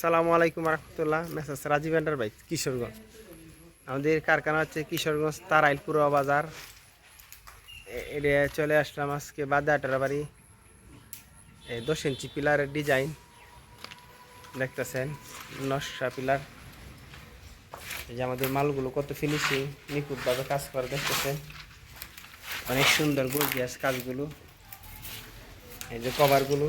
সালামু আলাইকুম রহমতুল্লাহ। Messrs Rajib enterprise Kishoreganj. আমাদের কারখানা হচ্ছে কিশোরগঞ্জ তারাইল পুরো বাজার এটা চলে আসলাম আজকে বাদে আটার বাড়ি দশ ইঞ্চি পিলারের ডিজাইন। দেখতেছেন, নশা পিলার। এই যে আমাদের মালগুলো কত ফিনিশিং নিখুঁতভাবে কাজ করে দেখতেছেন। অনেক সুন্দর গর্জিয়াস কাজগুলো। এই যে কভারগুলো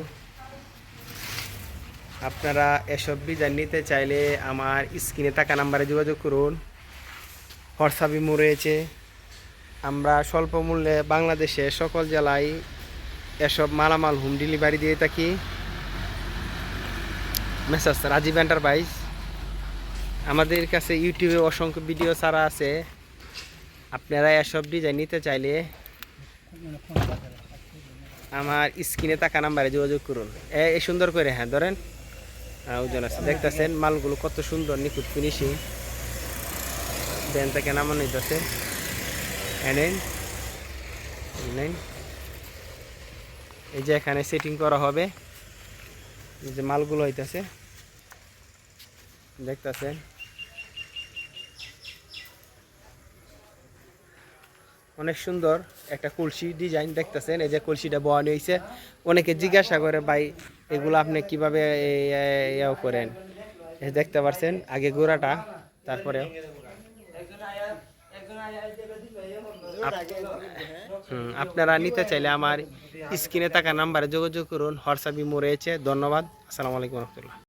আপনারা এসব ডিজাইন নিতে চাইলে আমার স্ক্রিনে থাকা নাম্বারে যোগাযোগ করুন। হোয়াটসঅ্যাপ ইমো রয়েছে। আমরা স্বল্প মূল্যে বাংলাদেশে সকল জেলায় এসব মালামাল হোম ডেলিভারি দিয়ে থাকি। মেসাজ রাজীব এন্টারপ্রাইজ আমাদের কাছে ইউটিউবে অসংখ্য ভিডিও ছাড়া আছে। আপনারা এসব ডিজাইন নিতে চাইলে আমার স্ক্রিনে থাকা নাম্বারে যোগাযোগ করুন। এ সুন্দর করে হ্যাঁ ধরেন। দেখতেছেন মালগুলো কত সুন্দর নিখুঁত ফিনিশিং ব্যান থেকে নামানো এনেন নেন এই যে এখানে সেটিং করা হবে, এই যে মালগুলো হইতেছে। দেখতেছেন? অনেক সুন্দর একটা কলসি ডিজাইন দেখতেছেন। এই যে কলসিটা বয়ানি হয়েছে অনেকে জিজ্ঞাসা করে, ভাই এগুলো আপনি কীভাবে ইয়েও করেন? দেখতে পারছেন, আগে গোড়াটা তারপরে আপনারা নিতে চাইলে আমার স্ক্রিনে থাকা নাম্বারে যোগাযোগ করুন, হোয়াটসঅ্যাপ মোড়ে রয়েছে। ধন্যবাদ, আসসালামু আলাইকুম রহমতুল্লাহ।